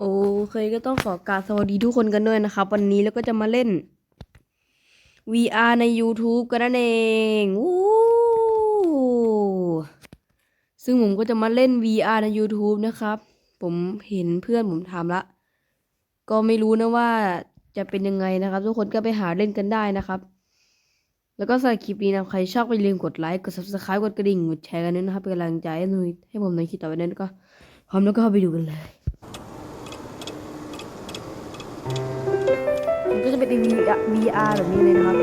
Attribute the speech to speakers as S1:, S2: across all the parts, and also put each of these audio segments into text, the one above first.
S1: โอเคก็ต้องขอกราบสวัสดีทุกคนกันด้วยนะครับ วันนี้เราก็จะมาเล่น VR ใน YouTube กันนั่นเองวู้ซึ่งผมก็จะมาเล่น VR ใน YouTube นะครับ ผมเห็นเพื่อนผมทำละ ก็ไม่รู้นะว่าจะเป็นยังไงนะครับ ทุกคนก็ไปหาเล่นกันได้นะครับ แล้วก็สำหรับคลิปนี้นะใครชอบไปลืมกดไลค์กด subscribe กดกระดิ่งกดแชร์กันด้วยนะครับเป็นกำลังใจให้หน่อยให้ผมในคลิปต่อไปนั้นก็พร้อมแล้วก็ไปดูกันเลย เป็น VR VR แบบนี้เลยนะครับ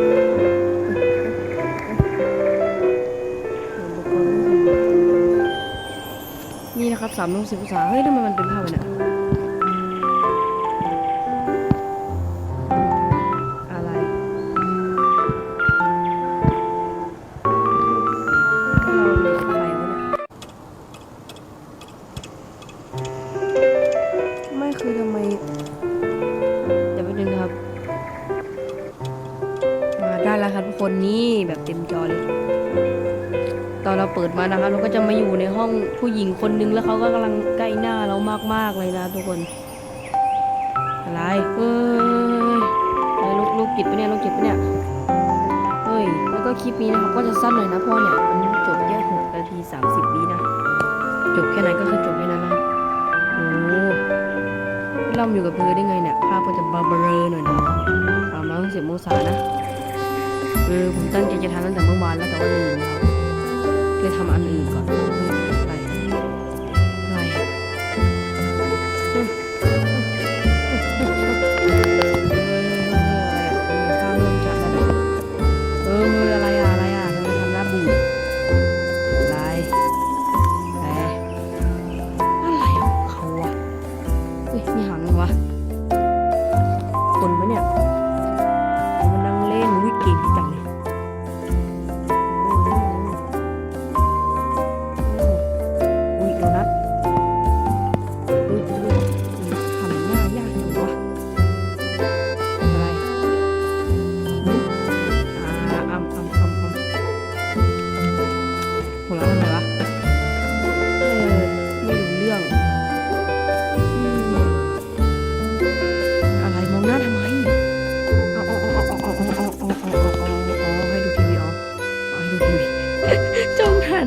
S1: นี่นะครับสามร้อยสิบองศาเฮ้ยทำไมมันเป็นภาพแบบเนี่ย คนนี่แบบเต็มจอเลย ตอนเราเปิดมานะครับเราก็จะมาอยู่ในห้องผู้หญิงคนนึงแล้วเขาก็กำลังใกล้หน้าเรามากๆเลยนะ ทุกคน อะไรเฮ้ยเฮ้ยลูกลูกจิตปะเนี่ยลูกจิตปะเนี่ยเฮ้ยแล้วก็คลิปนี้นะครับก็จะสั้นหน่อยนะเพราะเนี่ยมันจบแค่หกนาทีสามสิบวินะจบแค่ไหนก็คือจบแค่นั้นนะโอ้เราอยู่กับเธอได้ไงเนี่ยภาพก็จะบาเบลอหน่อยนะสามร้อยสิบองศานะ เออผมตั้งใจจะทำตั้งแต่เมื่อวานแล้วแต่ว่าลืมครับเลยทำอันอื่นก่อน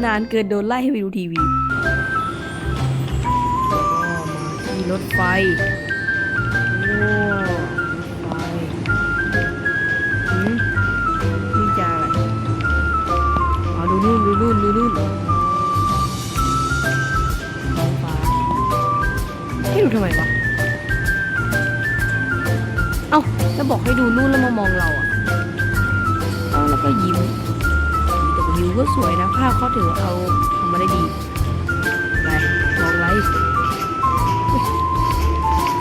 S1: นานเกินโดนไล่ให้ไปดูทีวีก็มาที่รถไฟโอ้รถไฟหืมนี่จะอะไรอ๋อดูนู่นดูนู่นดูนู่นท้องฟ้าให้ดูทำไมวะ เอ้าแล้วบอกให้ดูนู่นแล้วมามองเราอะเอ้าแล้วก็ยิ้ม วิวก็สวยนะภาพเขาถือว่าเอาทำมาได้ดีไปลองไลฟ์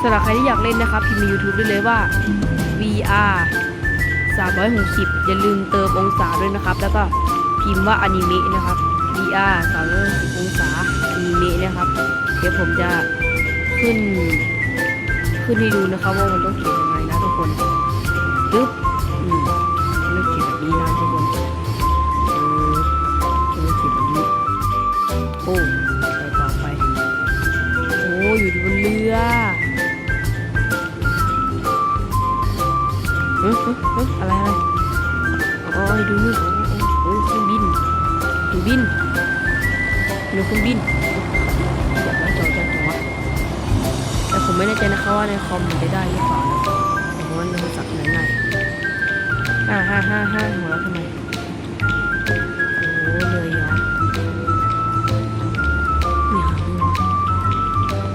S1: สำหรับใครที่อยากเล่นนะครับพิมพ์ใน YouTube ได้เลยว่า VR 360 อย่าลืมเติมองศาด้วยนะครับ แล้วก็พิมพ์ว่าอนิเมะนะครับ VR 360องศาอนิเมะนะครับ เดี๋ยวผมจะขึ้น ขึ้นให้ดูนะครับว่ามันต้องเขียนยังไงนะทุกคนปึ๊บ อะไรอะไรอ๋อให้ดูนู่นโอ้โอ้เครื่องบินเครื่องบินเรือเครื่องบินจอดแล้วจอดจอดจอดวแต่ผมไม่แน่ใจนะคะว่าในคอมมันจะได้หรือเปล่านะเพราะว่าในโทรศัพท์ไหนไงห้าห้าห้าห้าหัวเราทำไมโอ้เรือยอชต์มีหางด้วยวะ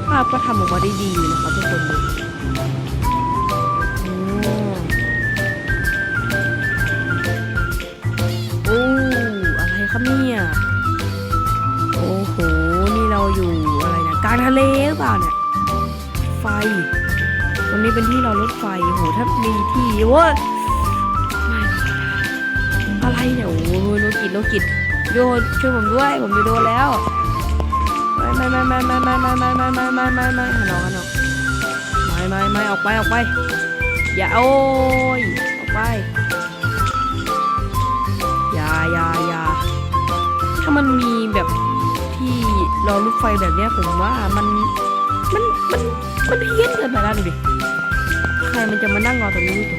S1: ภาพก็ทำออกมาได้ดีอยู่นะครับทุกคนดู ครับเนี่ยโอ้โห นี่เราอยู่อะไรนะกลางทะเลหรือเปล่าเนี่ยไฟ ตรงนี้เป็นที่เรารถไฟโหถ้ามีที่โว้ยอะไรเนี่ยโอ้โหโลกิจโลกิจโยนช่วยผมด้วย ผมจะโดนแล้วไม่ไม่ไม่ไม่ไม่ไม่ไม่ไม่ไม่ไม่ไม่ไม่ไม่ฮัลโหลฮัลโหลไม่ไม่ไม่ออกไปออกไป อย่าโอ้ยออกไป อย่าอย่าอย่า ถ้ามันมีแบบที่รอรถไฟแบบเนี้ยผมว่ามันมันมันมันเพี้ยนเกินไปแล้วดูดิใครมันจะมานั่งรอตรงนี้ตัว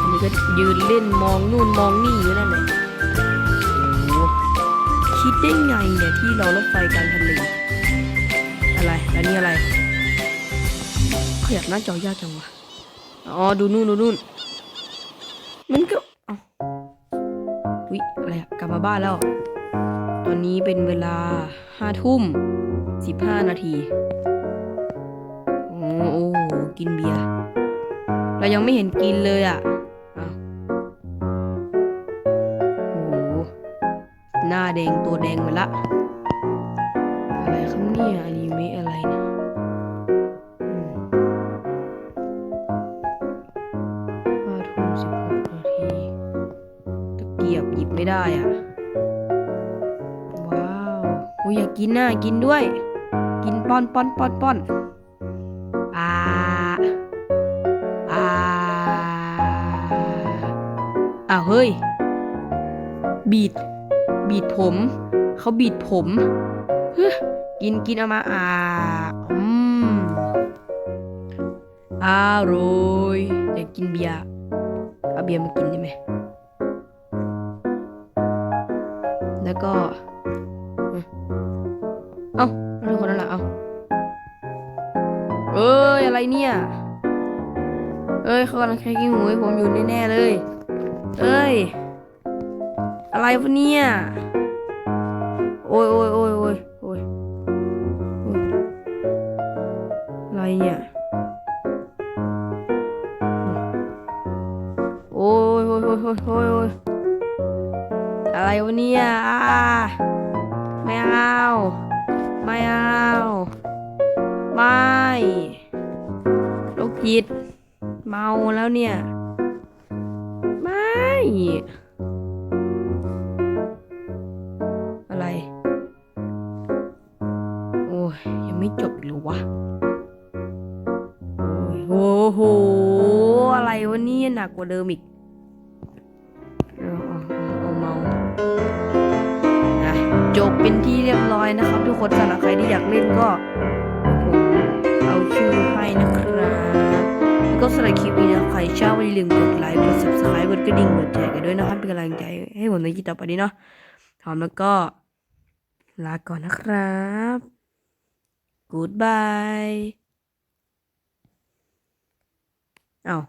S1: อันนี้ก็ยืนเล่นมองนู่นมองนี่อยู่นั่นแหละคิดได้ไงเนี่ยที่รารถไฟกลางทะเลอะไรแล้วนี่อะไรขยับหน้าจอยากจังวะอ๋อดูนู่นดูนู่นมันก็ ลับมาบ้านแล้ว ตอนนี้เป็นเวลาห้าทุ่มสิบห้านาที โอ้โอกินเบียร์ เรายังไม่เห็นกินเลยอะอ้าโอ้โหหน้าแดงตัวแดงหมดละ อะไรครับเนี่ยอนิเมะอะไรเนี่ยห้าทุ่มสิบหกนาทีตะเกียบหยิบไม่ได้อะ อ้ยอยากกินน่ะกินด้วย กินป้อนป้อนป้อนป้อนอ่าอ่าอ้าวเฮ้ย บีด บีดผม เขาบีดผมเฮ้ยกินกินเอามาอ่าอืมอร่อยอยากกินเบียร์เอาเบียร์มากินได้ไหมแล้วก็อืม เอ้าแล้วคนนั้นละเอ้าเอ้ยอะไรเนี่ย เอ้ยเขากำลังแค่กิ้งหูให้ผมอยู่แน่ๆเลย เอ้ย อะไรวะเนี่ย โอ้ยโอ้ยโอ้ยโอ้ยโอ้ยโอ้ยอะไรเนี่ย โอ้ยโอ้ยโอ้ยโอ้ยโอ้ยโอ้ยอะไรวะเนี่ยอ่าไม่เอา ไม่เอาไม่โรคจิต เมาแล้วเนี่ย ไม่ อะไร โอ้ย ยังไม่จบเหรอวะโอ้โอ้โห อะไรวะเนี่ยหนักกว่าเดิมอีก จบเป็นที่เรียบร้อยนะครับ ทุกคนสำหรับใครที่อยากเล่นก็ผมเอาชื่อให้นะครับแล้วก็สำหรับคลิปนี้นะใครชอบอย่าลืมกดไลค์กด subscribe กดกระดิ่งกดแชร์กันด้วยนะครับเป็นกำลังใจให้ผมในคลิปต่อไปนี้เนาะพร้อมแล้วก็ลาก่อนนะครับ goodbye อ้าว